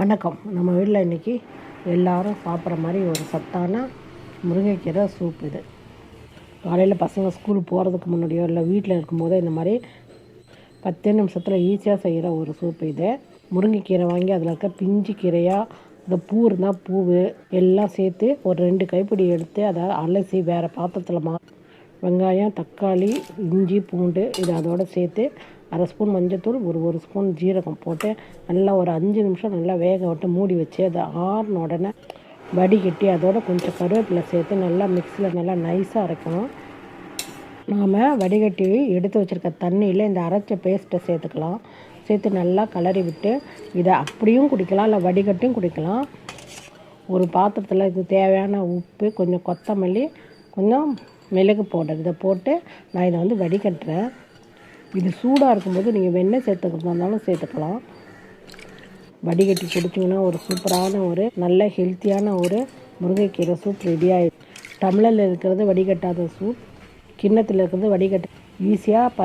வணக்கம். நம்ம வீட்டில் இன்றைக்கி எல்லோரும் சாப்பிட்ற மாதிரி ஒரு சத்தான முருங்கைக்கீரை சூப் இது. காலையில் பசங்க ஸ்கூல் போகிறதுக்கு முன்னாடியோ இல்லை வீட்டில் இருக்கும்போதோ இந்த மாதிரி பத்து நிமிஷத்தில் ஈஸியாக செய்கிற ஒரு சூப் இது. முருங்கைக்கீரை வாங்கி அதில் இருக்க பிஞ்சு கீரையாக இந்த பூ இருந்தால் பூவு எல்லாம் சேர்த்து ஒரு ரெண்டு கைப்பிடி எடுத்து அதை அலசி வேறு பாத்திரத்தில் மா வெங்காயம் தக்காளி இஞ்சி பூண்டு இது அதோடு சேர்த்து அரை ஸ்பூன் மஞ்சத்தூள் ஒரு ஒரு ஸ்பூன் ஜீரகம் போட்டு நல்லா ஒரு அஞ்சு நிமிஷம் நல்லா வேக விட்டு மூடி வச்சு அதை ஆறின உடனே வடிகட்டி அதோட கொஞ்சம் கருவேப்பிலை சேர்த்து நல்லா மிக்ஸியில் நல்லா நைஸாக அரைக்கணும். நாம் வடிகட்டி எடுத்து வச்சுருக்க தண்ணியில் இந்த அரைச்ச பேஸ்ட்டை சேர்த்துக்கலாம். சேர்த்து நல்லா கலரி விட்டு இதை அப்படியும் குடிக்கலாம் இல்லை வடிகட்டியும் குடிக்கலாம். ஒரு பாத்திரத்தில் இது தேவையான உப்பு கொஞ்சம் கொத்தமல்லி கொஞ்சம் மிளகு பவுடர் இதை போட்டு நான் இதை வந்து வடிகட்டுறேன். இது சூடாக இருக்கும்போது நீங்கள் வெண்ணெய் சேர்த்துக்கிறதா இருந்தாலும் சேர்த்துக்கலாம். வடிகட்டி குடிச்சிங்கன்னா ஒரு சூப்பரான ஒரு நல்ல ஹெல்த்தியான ஒரு முருங்கைக்கீரை சூப் ரெடி ஆகிடும் டம்ளரில் இருக்கிறது வடிகட்டாத சூப். கிண்ணத்தில் இருக்கிறது வடிகட்டு ஈஸியாக ப